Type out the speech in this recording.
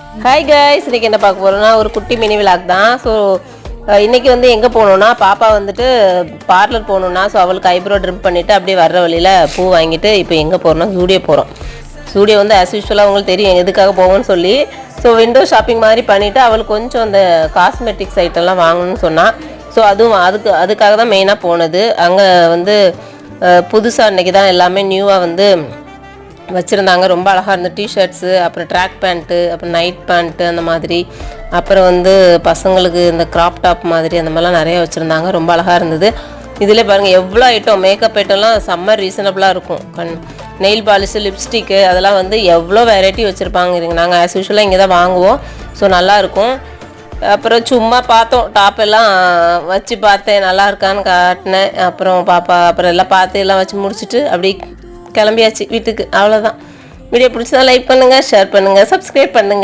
Hi guys இன்றைக்கி என்ன பார்க்க போகிறோம்னா ஒரு குட்டி மினி விளாக் தான். ஸோ இன்றைக்கி வந்து எங்கே போகணுன்னா பாப்பா வந்துட்டு பார்லர் போகணுன்னா ஸோ அவளுக்கு ஐப்ரோ ட்ரிம் பண்ணிவிட்டு அப்படியே வர்ற வழியில் பூ வாங்கிட்டு இப்போ எங்கே போகிறோம்னா ஜூடியோ போகிறோம் ஜூடியோ வந்து ஆஸ் யூஸ்வலாக உங்களுக்கு தெரியும் எதுக்காக போவோம்னு சொல்லி. ஸோ விண்டோ ஷாப்பிங் மாதிரி பண்ணிவிட்டு அவளுக்கு கொஞ்சம் அந்த காஸ்மெட்டிக்ஸ் ஐட்டம்லாம் வாங்கணும்னு சொன்னால் ஸோ அதுவும் அதுக்கு அதுக்காக தான் மெயினாக போனது. அங்கே வந்து புதுசாக அன்றைக்கி தான் எல்லாமே நியூவாக வந்து வச்சுருந்தாங்க. ரொம்ப அழகாக இருந்த டிஷர்ட்ஸு அப்புறம் ட்ராக் பேண்ட்டு அப்புறம் நைட் பேண்ட்டு அந்த மாதிரி. அப்புறம் வந்து பசங்களுக்கு இந்த கிராப் டாப் மாதிரி அந்த மாதிரிலாம் நிறையா வச்சுருந்தாங்க. ரொம்ப அழகாக இருந்தது. இதில் பாருங்கள் எவ்வளோ ஐட்டம் மேக்கப் ஐட்டம்லாம் செம்ம ரீசனபிளாக இருக்கும். கண் நெயில் பாலிஷு லிப்ஸ்டிக்கு அதெல்லாம் வந்து எவ்வளோ வெரைட்டி வச்சுருப்பாங்க நாங்கள் ஆஸ் யூஷுவலாக இங்கே தான் வாங்குவோம். ஸோ நல்லாயிருக்கும் அப்புறம் சும்மா பார்த்தோம். டாப் எல்லாம் வச்சு பார்த்தேன். நல்லா இருக்கான்னு காட்டினேன். அப்புறம் பாப்பா அப்புறம் எல்லாம் பார்த்து எல்லாம் வச்சு முடிச்சுட்டு அப்படி கிளம்பியாச்சு வீட்டுக்கு. அவ்வளோதான் வீடியோ பிடிச்சதா லைக் பண்ணுங்கள் ஷேர் பண்ணுங்கள் சப்ஸ்கிரைப் பண்ணுங்கள்